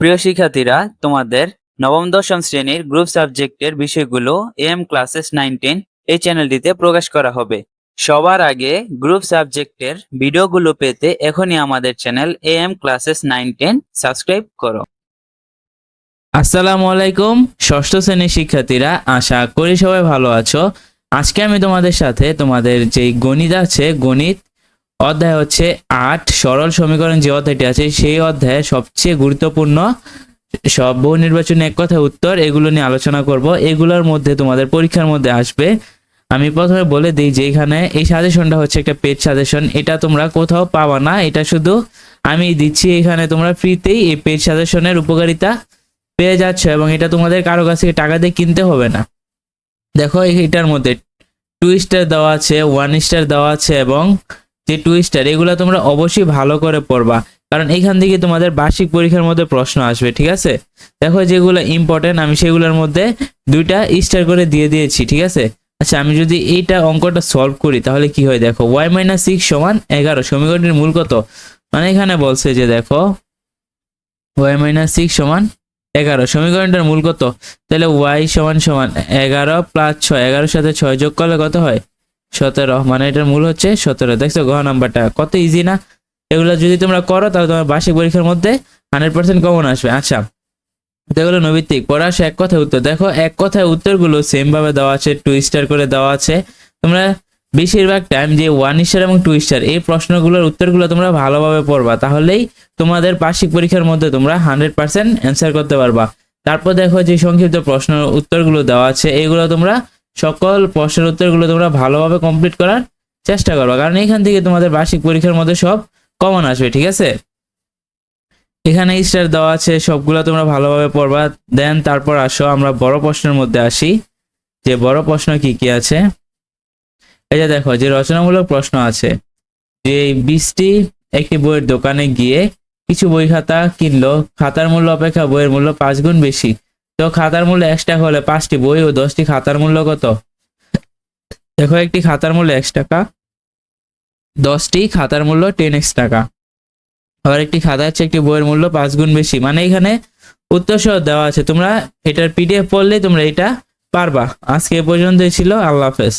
প্রিয় শিক্ষার্থীরা, তোমাদের নবম, দশম শ্রেণির গ্রুপ সাবজেক্টের বিষয়গুলো এম ক্লাসেস নাইন টেন এই চ্যানেলটিতে প্রকাশ করা হবে। সবার আগে গ্রুপ সাবজেক্টের ভিডিওগুলো পেতে এখনই আমাদের channel M classes nine ten subscribe করো। আসসালামু আলাইকুম, ষষ্ঠ শ্রেণির শিক্ষার্থীরা, আশা করি সবাই ভালো আছো। আজকে আমি তোমাদের সাথে তোমাদের যে গণিত আছে, গণিত অধ্যায় হচ্ছে আট। সরল সমীকরণ যে অধ্যায়টি আছে, সেই অধ্যায়ে সবচেয়ে গুরুত্বপূর্ণ সব বহু নির্বাচনী এক কথা উত্তর, এগুলো নিয়ে আলোচনা করব। এগুলোর মধ্যে তোমাদের পরীক্ষার মধ্যে আসবে। আমি প্রথমে বলে দিই যে এখানে এই সাজেশনটা হচ্ছে একটা পেজ সাজেশন। এটা তোমরা কোথাও পাবা না, এটা শুধু আমি দিচ্ছি এখানে তোমরা ফ্রিতেই এই পেজ সাজেশনের উপকারিতা পেয়ে যাচ্ছ এবং এটা তোমাদের কারও কাছ থেকে টাকা দিয়ে কিনতে হবে না। দেখো এটার মধ্যে টু স্টার দেওয়া আছে ওয়ান স্টার দেওয়া আছে এবং যে টু স্টার এগুলো তোমরা অবশ্যই ভালো করে পড়বা। কারণ এখান থেকে তোমাদের বার্ষিক পরীক্ষার মধ্যে প্রশ্ন আসবে, ঠিক আছে? দেখো যেগুলো ইম্পর্টেন্ট আমি সেগুলোর মধ্যে দুইটা স্টার করে দিয়ে দিয়েছি, ঠিক আছে? আচ্ছা আমি যদি এইটা অঙ্কটা সলভ করি, তাহলে কি হয় দেখো ওয়াই মাইনাস সিক্স সমান এগারো সমীকরণটির মূল কত? মানে এখানে বলছে যে দেখো ওয়াই মাইনাস সিক্স সমান এগারো সমীকরণটার মূল কত? তাহলে ওয়াই সমান সমান এগারো প্লাস ছয়, এগারোর সাথে ছয় যোগ করলে কত হয়? সতেরো মানে এটার মূল হচ্ছে সতেরো। দেখছ ঘ নাম্বারটা কত ইজি না? এগুলো যদি তোমরা করো, তাহলে তোমার বার্ষিক পরীক্ষার মধ্যে হান্ড্রেড পার্সেন্ট কমন আসবে। আচ্ছা এগুলো নৈবিত্তিক। পড়া আসে এক কথায় উত্তর। দেখো, এক কথায় উত্তরগুলো সেম ভাবে দেওয়া আছে টু স্টার করে দেওয়া আছে। তোমরা বেশিরভাগ টাইম যে ওয়ান স্টার এবং টু স্টার এই প্রশ্নগুলোর উত্তরগুলো তোমরা ভালোভাবে পড়বা। তাহলেই তোমাদের বার্ষিক পরীক্ষার মধ্যে তোমরা হান্ড্রেড পার্সেন্ট অ্যান্সার করতে পারবা। তারপর দেখো যে সংক্ষিপ্ত প্রশ্ন উত্তরগুলো দেওয়া আছে, এগুলো তোমরা সকল প্রশ্নের উত্তরগুলো তোমরা ভালোভাবে কমপ্লিট করার চেষ্টা করবা। কারণ এখান থেকে তোমাদের বার্ষিক পরীক্ষার মধ্যে সব কমন আসবে, ঠিক আছে? এখানে স্টার দেওয়া আছে, সবগুলো তোমরা ভালোভাবে পড়বা। দেন তারপর আসো, আমরা বড় প্রশ্নের মধ্যে আসি। যে বড় প্রশ্ন কি কি আছে? এই যে দেখো, যে রচনামূলক প্রশ্ন আছে, যে বৃষ্টি একটি বইয়ের দোকানে গিয়ে কিছু বই খাতা কিনলো। খাতার মূল্য অপেক্ষা বইয়ের মূল্য পাঁচ গুণ বেশি। তো খাতার মূল্য এক টাকা হলে পাঁচটি বই ও দশটি খাতার মূল্য কত? দেখো, একটি খাতার মূল্য এক টাকা, দশটি খাতার মূল্য টেন এক্স টাকা। আবার একটি খাতা হচ্ছে একটি বইয়ের মূল্য পাঁচ গুণ বেশি। মানে এখানে উত্তর সহ দেওয়া আছে। তোমরা এটার পিডিএফ পড়লে তোমরা এটা পারবা। আজকে এ পর্যন্তই ছিল। আল্লাহ হাফেজ।